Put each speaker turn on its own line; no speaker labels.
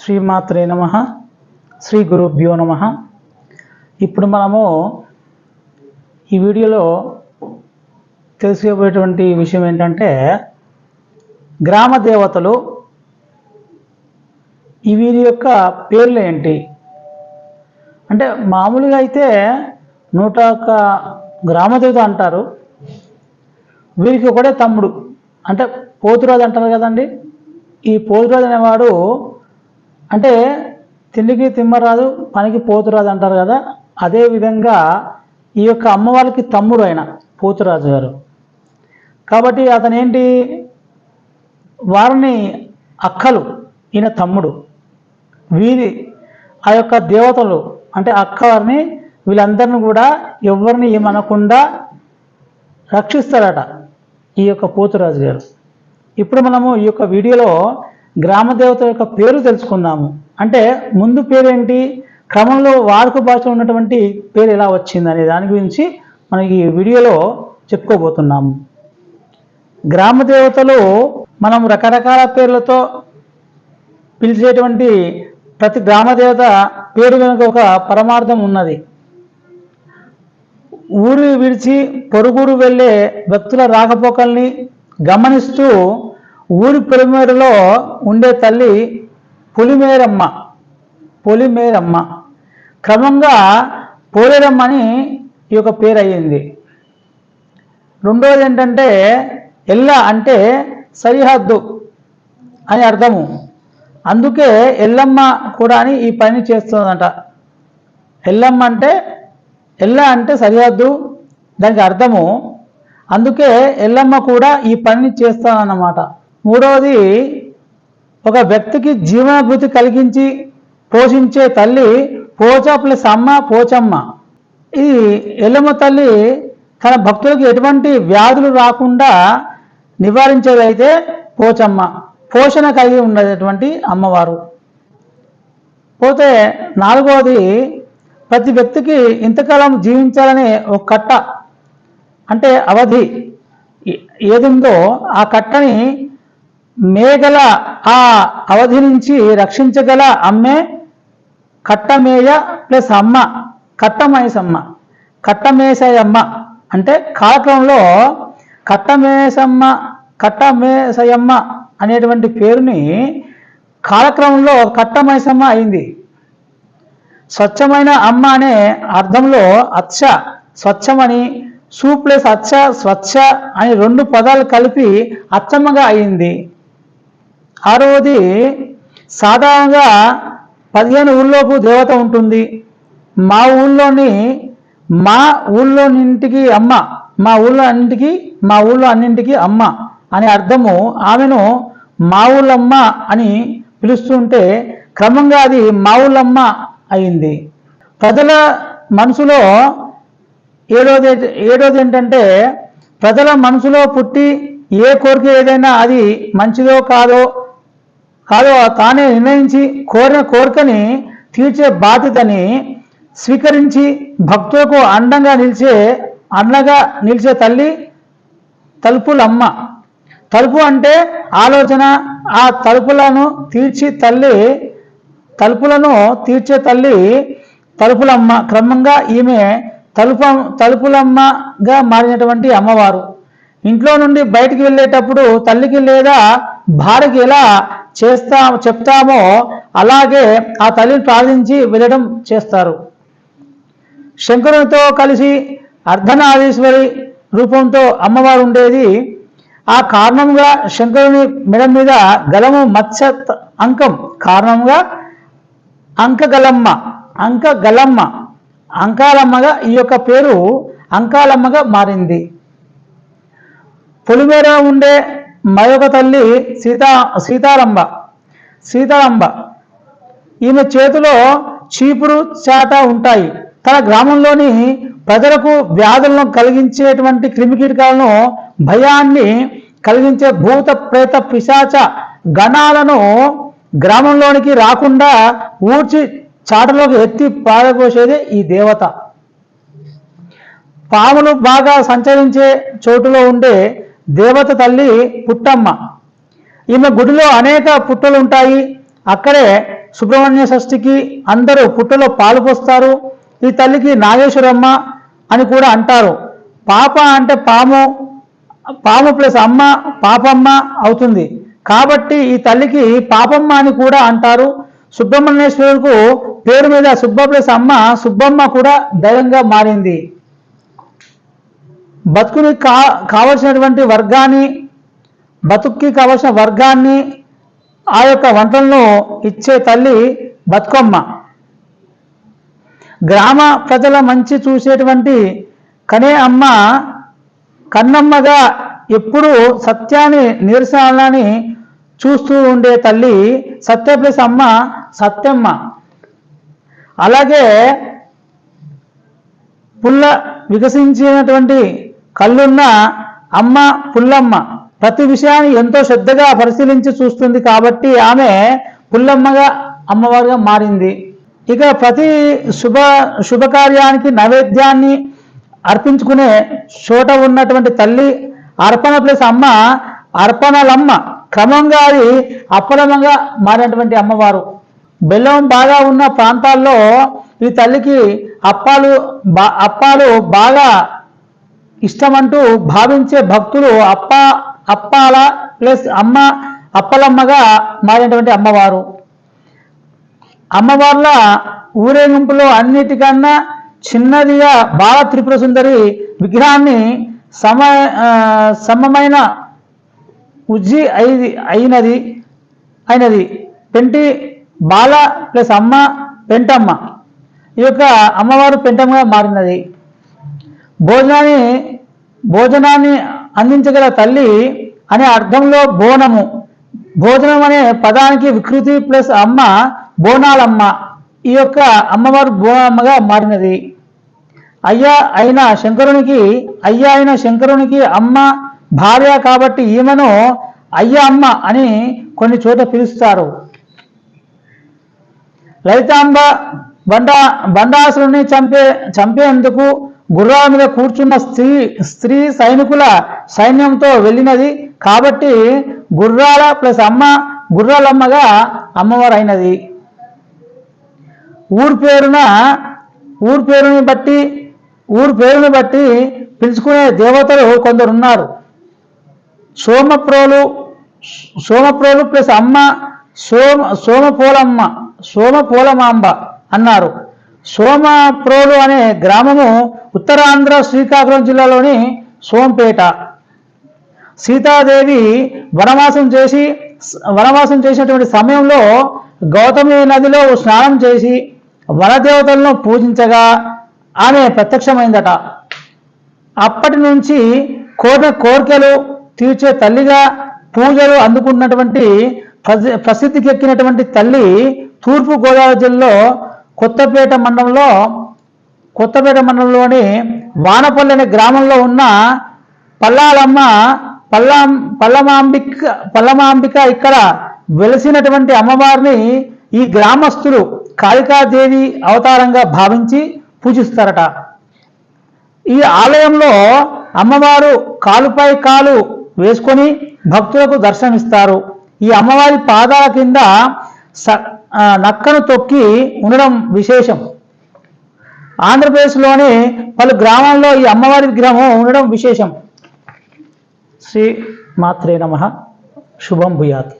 శ్రీమాత్రే నమ శ్రీ గురుభ్యో నమ. ఇప్పుడు మనము ఈ వీడియోలో తెలుసుకోబోయేటువంటి విషయం ఏంటంటే గ్రామ దేవతలు ఈ వీరి యొక్క పేర్లు ఏంటి? అంటే మామూలుగా అయితే నూట ఒక్క గ్రామదేవత అంటారు. వీరికి ఒకటే తమ్ముడు. అంటే పోతురాజు అంటారు కదండి. ఈ పోతురాజు అనేవాడు అంటే తిండికి తిమ్మరాదు పనికి పోతురాజు అంటారు కదా అదే విధంగా ఈ యొక్క అమ్మవారికి తమ్ముడు ఆయన పోతురాజు గారు. కాబట్టి అతను ఏంటి వారిని అక్కలు ఈయన తమ్ముడు. వీరి ఆ యొక్క దేవతలు అంటే అక్క వారిని వీళ్ళందరిని కూడా ఎవరిని ఏమనకుండా రక్షిస్తారట ఈ యొక్క పోతురాజు గారు. ఇప్పుడు మనము ఈ యొక్క వీడియోలో గ్రామదేవత యొక్క పేరు తెలుసుకుందాము. అంటే ముందు పేరు ఏంటి క్రమంలో వాడుక భాషలో ఉన్నటువంటి పేరు ఎలా వచ్చింది అనే దాని గురించి మనం ఈ వీడియోలో చెప్పుకోబోతున్నాము. గ్రామ దేవతలు మనం రకరకాల పేర్లతో పిలిచేటువంటి ప్రతి గ్రామదేవత పేరు వెనుక ఒక పరమార్థం ఉన్నది. ఊరు విడిచి పొరుగురు వెళ్ళే భక్తుల రాకపోకల్ని గమనిస్తూ ఊరి పొలిమేరలో ఉండే తల్లి పులిమేరమ్మ పొలిమేరమ్మ. క్రమంగా పోలేరమ్మని ఈ యొక్క పేరు అయ్యింది రెండోది ఏంటంటే ఎల్ల అంటే సరిహద్దు అని అర్థము. అందుకే ఎల్లమ్మ కూడా అని ఈ పని చేస్తుందంట ఎల్లమ్మ అంటే ఎల్ల అంటే సరిహద్దు దానికి అర్థము. అందుకే ఎల్లమ్మ కూడా ఈ పనిని చేస్తానన్నమాట. మూడవది ఒక వ్యక్తికి జీవనభృతి కలిగించి పోషించే తల్లి పోచ ప్లస్ అమ్మ పోచమ్మ. ఈ ఎల్లమ్మ తల్లి తన భక్తులకు ఎటువంటి వ్యాధులు రాకుండా నివారించేదైతే పోచమ్మ. పోషణ కలిగి ఉండేటువంటి అమ్మవారు. పోతే నాలుగవది ప్రతి వ్యక్తికి ఇంతకాలం జీవించాలనే ఒక కట్ట అంటే అవధి ఏదుందో ఆ కట్టని మేగల ఆ అవధి నుంచి రక్షించగల అమ్మే కట్టమేయ ప్లస్ అమ్మ కట్టమేసమ్మ. కట్టమేసయమ్మ అంటే కాలక్రమంలో కట్టమేసమ్మ కట్టమేసయమ్మ అనేటువంటి పేరుని కాలక్రమంలో కట్టమైసమ్మ అయింది. స్వచ్ఛమైన అమ్మ అనే అర్థంలో అచ్చ స్వచ్ఛమని సూ ప్లస్ అచ్చ స్వచ్ఛ అని రెండు పదాలు కలిపి అచ్చమ్మగా అయింది. ఆరవది సాధారణంగా పదిహేను ఊళ్ళోపు దేవత ఉంటుంది. మా ఊళ్ళోని మా ఊళ్ళో ఇంటికి అమ్మ మా ఊళ్ళో అన్నింటికి మా ఊళ్ళో అన్నింటికి అమ్మ అనే అర్థము ఆమెను మా ఊళ్ళమ్మ అని పిలుస్తుంటే క్రమంగా అది మా ఊళ్ళమ్మ అయింది. ప్రజల మనసులో ఏడోది ఏడోది ఏంటంటే ప్రజల మనసులో పుట్టి ఏ కోరిక ఏదైనా అది మంచిదో కాదో కాదో తానే నిర్ణయించి కోరిన కోరికని తీర్చే బాధ్యతని స్వీకరించి భక్తులకు అండంగా నిలిచే అండగా నిలిచే తల్లి తలుపులమ్మ. తలుపు అంటే ఆలోచన. ఆ తలుపులను తీర్చి తల్లి తలుపులను తీర్చే తల్లి తలుపులమ్మ. క్రమంగా ఈమె తలుపు తలుపులమ్మగా మారినటువంటి అమ్మవారు. ఇంట్లో నుండి బయటికి వెళ్ళేటప్పుడు తల్లికి లేదా భార్యకి ఎలా చేస్తా చెప్తామో అలాగే ఆ తల్లిని ప్రార్థించి వెళ్ళడం చేస్తారు. శంకరునితో కలిసి అర్ధనారీశ్వరి రూపంతో అమ్మవారు ఉండేది. ఆ కారణంగా శంకరుని మెడ మీద గలము మత్స్య అంకం కారణంగా అంకగలమ్మ అంకగలమ్మ అంకాలమ్మగా ఈ యొక్క పేరు అంకాలమ్మగా మారింది. పొలిమేర ఉండే మరొక తల్లి సీతా సీతారంభ సీతారంభ ఈమె చేతిలో చీపురు చాట ఉంటాయి. తన గ్రామంలోని ప్రజలకు వ్యాధులను కలిగించేటువంటి క్రిమికీటకాలను భయాన్ని కలిగించే భూత ప్రేత పిశాచ గణాలను గ్రామంలోనికి రాకుండా ఊడ్చి చాటలోకి ఎత్తి పారబోసేదే ఈ దేవత. పాములు బాగా సంచరించే చోటులో ఉండే దేవత తల్లి పుట్టమ్మ. ఈమె గుడిలో అనేక పుట్టలు ఉంటాయి. అక్కడే సుబ్రహ్మణ్య షష్ఠికి అందరూ పుట్టలో పాలు పోస్తారు. ఈ తల్లికి నాగేశ్వరమ్మ అని కూడా అంటారు. పాప అంటే పాము పాము ప్లస్ అమ్మ పాపమ్మ అవుతుంది. కాబట్టి ఈ తల్లికి పాపమ్మ అని కూడా అంటారు. సుబ్రహ్మణ్యేశ్వరుకు పేరు మీద సుబ్బ ప్లస్ అమ్మ సుబ్బమ్మ కూడా దైవంగా మారింది. బతుకుని కా కావలసినటువంటి వర్గాన్ని బతుక్కి కావలసిన వర్గాన్ని ఆ యొక్క వంటలను ఇచ్చే తల్లి బతుకమ్మ. గ్రామ ప్రజల మంచి చూసేటువంటి కనే అమ్మ కన్నమ్మగా ఎప్పుడు సత్యాన్ని నిరసనాలని చూస్తూ ఉండే తల్లి సత్య ప్లస్ అమ్మ సత్యమ్మ. అలాగే పుల్ల వికసించినటువంటి కళ్ళున్న అమ్మ పుల్లమ్మ ప్రతి విషయాన్ని ఎంతో శ్రద్ధగా పరిశీలించి చూస్తుంది కాబట్టి ఆమె పుల్లమ్మగా అమ్మవారుగా మారింది. ఇక ప్రతి శుభ శుభకార్యానికి నైవేద్యాన్ని అర్పించుకునే చోట ఉన్నటువంటి తల్లి అర్పణ ప్లస్ అమ్మ అర్పణలమ్మ క్రమంగా అది అప్పలమ్మగా మారినటువంటి అమ్మవారు. బెల్లం బాగా ఉన్న ప్రాంతాల్లో ఈ తల్లికి అప్పాలు బా అప్పాలు బాగా ఇష్టమంటూ భావించే భక్తులు అప్ప అప్పాల ప్లస్ అమ్మ అప్పలమ్మగా మారినటువంటి అమ్మవారు. అమ్మవార్ల ఊరేగింపులో అన్నిటికన్నా చిన్నదిగా బాల త్రిపుర సుందరి విగ్రహాన్ని సమ సమమైన ఉజ్జి అయి అయినది అయినది. పెంటి బాల ప్లస్ అమ్మ పెంటమ్మ. ఈ యొక్క అమ్మవారు పెంటమ్మగా మారినది. భోజనాన్ని భోజనాన్ని అందించగల తల్లి అనే అర్థంలో బోనము. భోజనం అనే పదానికి వికృతి ప్లస్ అమ్మ బోనాలమ్మ. ఈ యొక్క అమ్మవారు బోనమ్మగా మారినది. అయ్యా అయిన శంకరునికి అయ్యా అయిన శంకరునికి అమ్మ భార్య కాబట్టి ఈమెను అయ్య అమ్మ అని కొన్ని చోట పిలుస్తారు. లలితాంబ బండా బండాసురుని చంపే చంపేందుకు గుర్రాల మీద కూర్చున్న స్త్రీ స్త్రీ సైనికుల సైన్యంతో వెళ్ళినది. కాబట్టి గుర్రాల ప్లస్ అమ్మ గుర్రాలమ్మగా అమ్మవారు అయినది ఊరు పేరున ఊరు పేరుని బట్టి ఊరు పేరుని బట్టి పిలుచుకునే దేవతలు కొందరు ఉన్నారు సోమప్రోలు సోమప్రోలు ప్లస్ అమ్మ సోమ సోమపోలమ్మ సోమపోలమాంబ అన్నారు. సోమప్రోలు అనే గ్రామము ఉత్తరాంధ్ర శ్రీకాకుళం జిల్లాలోని సోంపేట. సీతాదేవి వనవాసం చేసి వనవాసం చేసినటువంటి సమయంలో గౌతమి నదిలో స్నానం చేసి వనదేవతలను పూజించగా ఆమె ప్రత్యక్షమైందట. అప్పటి నుంచి కోరిన కోరికలు తీర్చే తల్లిగా పూజలు అందుకున్నటువంటి ప్రసి- ప్రసిద్ధికి ఎక్కినటువంటి తల్లి తూర్పు గోదావరి జిల్లాలో కొత్తపేట మండలంలో కొత్తపేట మండలంలోని వానపల్లి అనే గ్రామంలో ఉన్న పల్లాలమ్మ పల్లం పల్లమాంబిక పల్లమాంబిక ఇక్కడ వెలిసినటువంటి అమ్మవారిని ఈ గ్రామస్తులు కాళికాదేవి అవతారంగా భావించి పూజిస్తారట. ఈ ఆలయంలో అమ్మవారు కాలుపై కాలు వేసుకొని భక్తులకు దర్శనమిస్తారు. ఈ అమ్మవారి పాదాల కింద నక్కను తొక్కి ఉండడం విశేషం. ఆంధ్రప్రదేశ్లోని పలు గ్రామాల్లో ఈ అమ్మవారి విగ్రహం ఉండడం విశేషం. శ్రీ మాత్రే నమ. శుభం భూయాత్.